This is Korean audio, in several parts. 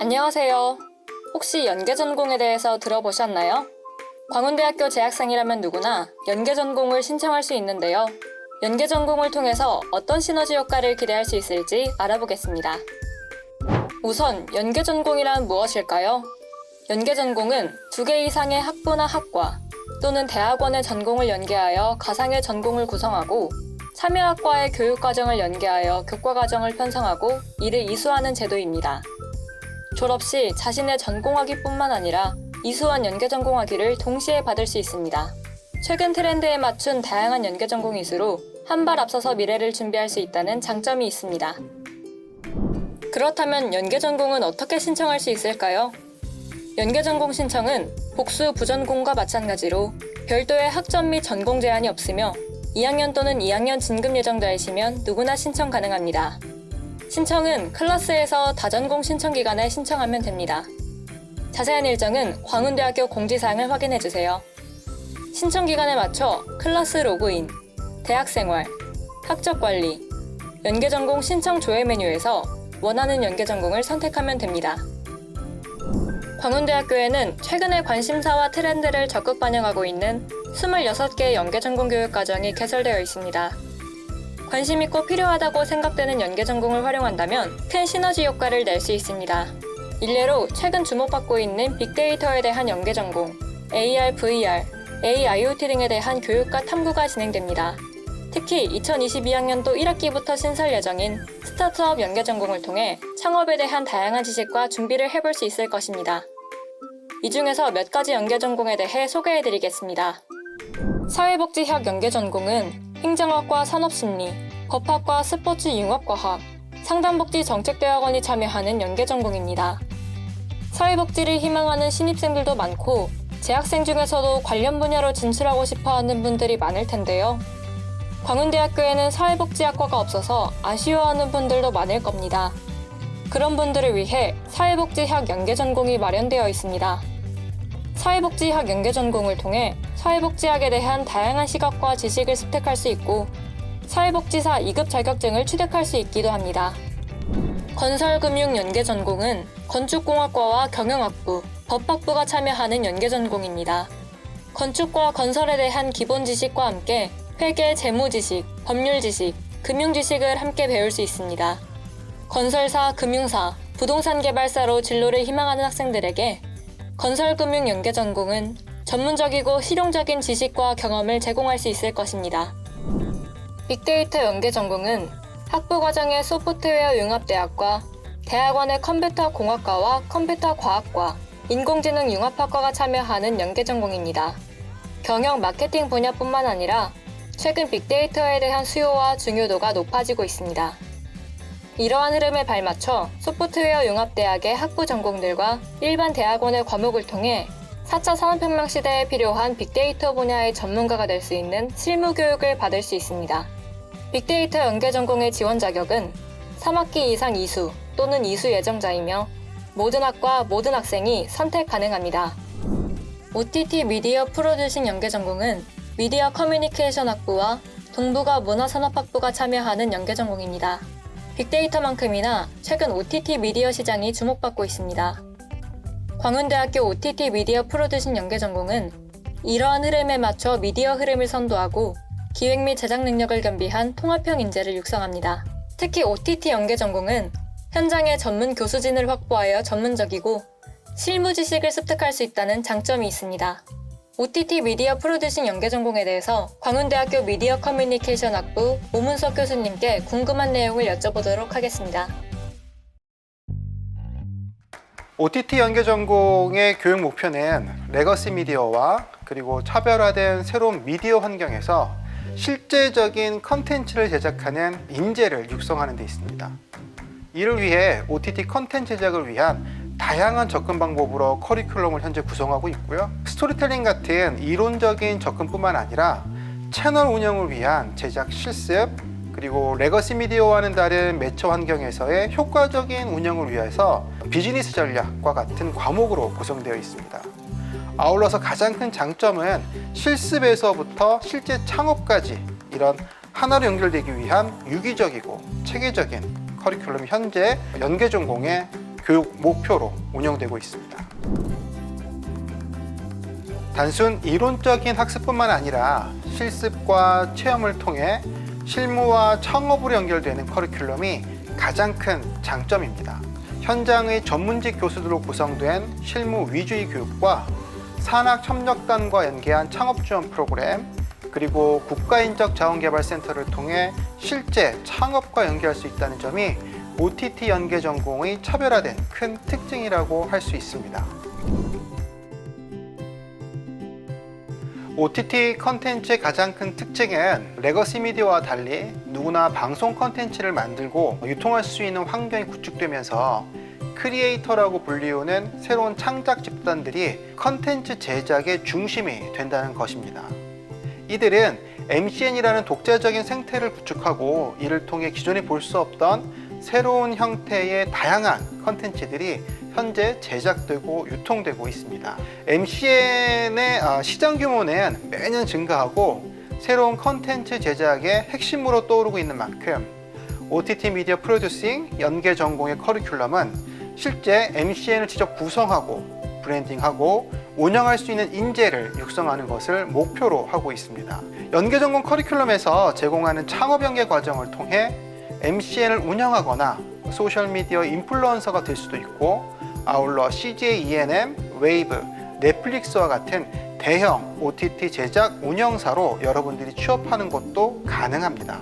안녕하세요. 혹시 연계 전공에 대해서 들어보셨나요? 광운대학교 재학생이라면 누구나 연계 전공을 신청할 수 있는데요. 연계 전공을 통해서 어떤 시너지 효과를 기대할 수 있을지 알아보겠습니다. 우선 연계 전공이란 무엇일까요? 연계 전공은 두 개 이상의 학부나 학과 또는 대학원의 전공을 연계하여 가상의 전공을 구성하고 참여학과의 교육과정을 연계하여 교과과정을 편성하고 이를 이수하는 제도입니다. 졸업 시 자신의 전공학위뿐만 아니라 이수한 연계 전공학위를 동시에 받을 수 있습니다. 최근 트렌드에 맞춘 다양한 연계 전공 이수로 한 발 앞서서 미래를 준비할 수 있다는 장점이 있습니다. 그렇다면 연계 전공은 어떻게 신청할 수 있을까요? 연계 전공 신청은 복수 부전공과 마찬가지로 별도의 학점 및 전공 제한이 없으며 2학년 또는 2학년 진급 예정자이시면 누구나 신청 가능합니다. 신청은 클래스에서 다전공 신청 기간에 신청하면 됩니다. 자세한 일정은 광운대학교 공지사항을 확인해 주세요. 신청 기간에 맞춰 클래스 로그인, 대학생활, 학적관리, 연계전공 신청 조회 메뉴에서 원하는 연계전공을 선택하면 됩니다. 광운대학교에는 최근에 관심사와 트렌드를 적극 반영하고 있는 26개의 연계전공 교육 과정이 개설되어 있습니다. 관심 있고 필요하다고 생각되는 연계 전공을 활용한다면 큰 시너지 효과를 낼 수 있습니다. 일례로 최근 주목받고 있는 빅데이터에 대한 연계 전공, AR, VR, AIoT 등에 대한 교육과 탐구가 진행됩니다. 특히 2022학년도 1학기부터 신설 예정인 스타트업 연계 전공을 통해 창업에 대한 다양한 지식과 준비를 해볼 수 있을 것입니다. 이 중에서 몇 가지 연계 전공에 대해 소개해 드리겠습니다. 사회복지학 연계 전공은 행정학과 산업심리, 법학과 스포츠 융합과학, 상담복지 정책대학원이 참여하는 연계 전공입니다. 사회복지를 희망하는 신입생들도 많고 재학생 중에서도 관련 분야로 진출하고 싶어 하는 분들이 많을 텐데요. 광운대학교에는 사회복지학과가 없어서 아쉬워하는 분들도 많을 겁니다. 그런 분들을 위해 사회복지학 연계 전공이 마련되어 있습니다. 사회복지학 연계 전공을 통해 사회복지학에 대한 다양한 시각과 지식을 습득할 수 있고 사회복지사 2급 자격증을 취득할 수 있기도 합니다. 건설금융 연계 전공은 건축공학과와 경영학부, 법학부가 참여하는 연계 전공입니다. 건축과 건설에 대한 기본 지식과 함께 회계, 재무 지식, 법률 지식, 금융 지식을 함께 배울 수 있습니다. 건설사, 금융사, 부동산 개발사로 진로를 희망하는 학생들에게 건설금융 연계 전공은 전문적이고 실용적인 지식과 경험을 제공할 수 있을 것입니다. 빅데이터 연계 전공은 학부 과정의 소프트웨어 융합대학과 대학원의 컴퓨터 공학과와 컴퓨터 과학과 인공지능 융합학과가 참여하는 연계 전공입니다. 경영 마케팅 분야뿐만 아니라 최근 빅데이터에 대한 수요와 중요도가 높아지고 있습니다. 이러한 흐름에 발맞춰 소프트웨어 융합대학의 학부 전공들과 일반 대학원의 과목을 통해 4차 산업혁명 시대에 필요한 빅데이터 분야의 전문가가 될 수 있는 실무 교육을 받을 수 있습니다. 빅데이터 연계 전공의 지원 자격은 3학기 이상 이수 또는 이수 예정자이며 모든 학과 모든 학생이 선택 가능합니다. OTT 미디어 프로듀싱 연계 전공은 미디어 커뮤니케이션 학부와 동부가 문화산업학부가 참여하는 연계 전공입니다. 빅데이터만큼이나 최근 OTT 미디어 시장이 주목받고 있습니다. 광운대학교 OTT 미디어 프로듀싱 연계 전공은 이러한 흐름에 맞춰 미디어 흐름을 선도하고 기획 및 제작 능력을 겸비한 통합형 인재를 육성합니다. 특히 OTT 연계 전공은 현장의 전문 교수진을 확보하여 전문적이고 실무 지식을 습득할 수 있다는 장점이 있습니다. OTT 미디어 프로듀싱 연계 전공에 대해서 광운대학교 미디어 커뮤니케이션 학부 오문석 교수님께 궁금한 내용을 여쭤보도록 하겠습니다. OTT 연계 전공의 교육 목표는 레거시 미디어와 그리고 차별화된 새로운 미디어 환경에서 실제적인 컨텐츠를 제작하는 인재를 육성하는 데 있습니다. 이를 위해 OTT 컨텐츠 제작을 위한 다양한 접근 방법으로 커리큘럼을 현재 구성하고 있고요. 스토리텔링 같은 이론적인 접근뿐만 아니라 채널 운영을 위한 제작 실습, 그리고 레거시 미디어와는 다른 매체 환경에서의 효과적인 운영을 위해서 비즈니스 전략과 같은 과목으로 구성되어 있습니다. 아울러서 가장 큰 장점은 실습에서부터 실제 창업까지 이런 하나로 연결되기 위한 유기적이고 체계적인 커리큘럼이 현재 연계 전공에 교육 목표로 운영되고 있습니다. 단순 이론적인 학습뿐만 아니라 실습과 체험을 통해 실무와 창업으로 연결되는 커리큘럼이 가장 큰 장점입니다. 현장의 전문직 교수들로 구성된 실무 위주의 교육과 산학 협력단과 연계한 창업 지원 프로그램 그리고 국가인적 자원개발센터를 통해 실제 창업과 연계할 수 있다는 점이 OTT 연계 전공의 차별화된 큰 특징이라고 할 수 있습니다. OTT 컨텐츠의 가장 큰 특징은 레거시 미디어와 달리 누구나 방송 컨텐츠를 만들고 유통할 수 있는 환경이 구축되면서 크리에이터라고 불리우는 새로운 창작 집단들이 컨텐츠 제작의 중심이 된다는 것입니다. 이들은 MCN이라는 독자적인 생태를 구축하고 이를 통해 기존에 볼 수 없던 새로운 형태의 다양한 컨텐츠들이 현재 제작되고 유통되고 있습니다. MCN의 아, 시장 규모는 매년 증가하고 새로운 컨텐츠 제작의 핵심으로 떠오르고 있는 만큼 OTT 미디어 프로듀싱 연계 전공의 커리큘럼은 실제 MCN을 직접 구성하고 브랜딩하고 운영할 수 있는 인재를 육성하는 것을 목표로 하고 있습니다. 연계 전공 커리큘럼에서 제공하는 창업 연계 과정을 통해 MCN을 운영하거나 소셜미디어 인플루언서가 될 수도 있고 아울러 CJ ENM, 웨이브, 넷플릭스와 같은 대형 OTT 제작 운영사로 여러분들이 취업하는 것도 가능합니다.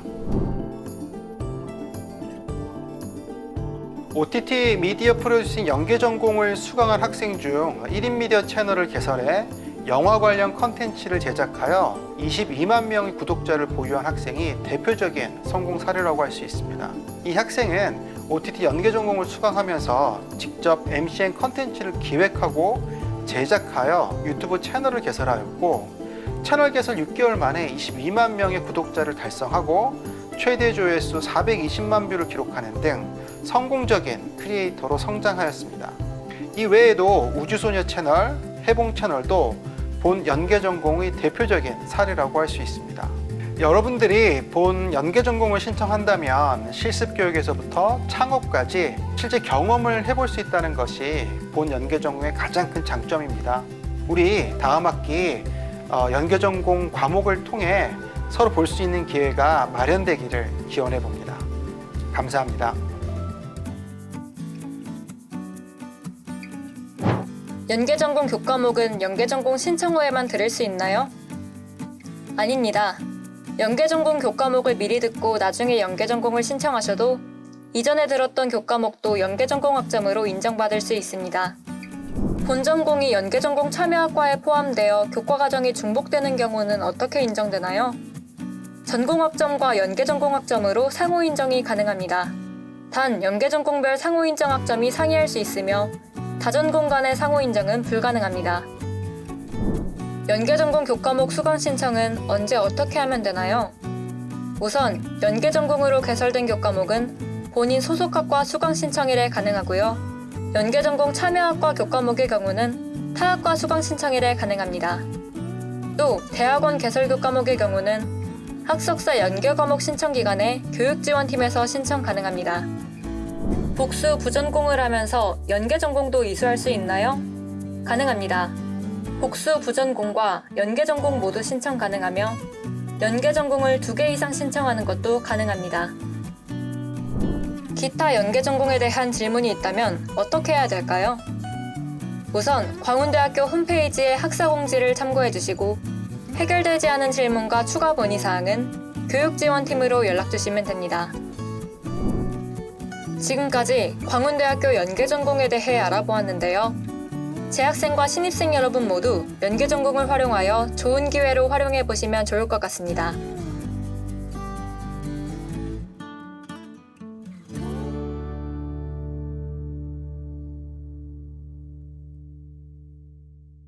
OTT 미디어 프로듀싱 연계 전공을 수강한 학생 중 1인 미디어 채널을 개설해 영화 관련 컨텐츠를 제작하여 22만 명의 구독자를 보유한 학생이 대표적인 성공 사례라고 할 수 있습니다. 이 학생은 OTT 연계 전공을 수강하면서 직접 MCN 컨텐츠를 기획하고 제작하여 유튜브 채널을 개설하였고 채널 개설 6개월 만에 22만 명의 구독자를 달성하고 최대 조회수 420만 뷰를 기록하는 등 성공적인 크리에이터로 성장하였습니다. 이 외에도 우주소녀 채널, 해봉 채널도 본 연계 전공의 대표적인 사례라고 할 수 있습니다. 여러분들이 본 연계 전공을 신청한다면 실습 교육에서부터 창업까지 실제 경험을 해볼 수 있다는 것이 본 연계 전공의 가장 큰 장점입니다. 우리 다음 학기 어, 연계 전공 과목을 통해 서로 볼 수 있는 기회가 마련되기를 기원해 봅니다. 감사합니다. 연계전공 교과목은 연계전공 신청 후에만 들을 수 있나요? 아닙니다. 연계전공 교과목을 미리 듣고 나중에 연계전공을 신청하셔도 이전에 들었던 교과목도 연계전공 학점으로 인정받을 수 있습니다. 본전공이 연계전공 참여학과에 포함되어 교과과정이 중복되는 경우는 어떻게 인정되나요? 전공학점과 연계전공학점으로 상호 인정이 가능합니다. 단 연계전공별 상호 인정 학점이 상이할 수 있으며 다전 공 간의 상호 인정은 불가능합니다. 연계 전공 교과목 수강 신청은 언제 어떻게 하면 되나요? 우선 연계 전공으로 개설된 교과목은 본인 소속 학과 수강 신청일에 가능하고요. 연계 전공 참여학과 교과목의 경우는 타학과 수강 신청일에 가능합니다. 또 대학원 개설 교과목의 경우는 학석사 연계 과목 신청 기간에 교육지원팀에서 신청 가능합니다. 복수 부전공을 하면서 연계 전공도 이수할 수 있나요? 가능합니다. 복수 부전공과 연계 전공 모두 신청 가능하며 연계 전공을 두 개 이상 신청하는 것도 가능합니다. 기타 연계 전공에 대한 질문이 있다면 어떻게 해야 될까요? 우선 광운대학교 홈페이지의 학사 공지를 참고해 주시고 해결되지 않은 질문과 추가 문의 사항은 교육지원팀으로 연락 주시면 됩니다. 지금까지 광운대학교 연계전공에 대해 알아보았는데요. 재학생과 신입생 여러분 모두 연계전공을 활용하여 좋은 기회로 활용해 보시면 좋을 것 같습니다.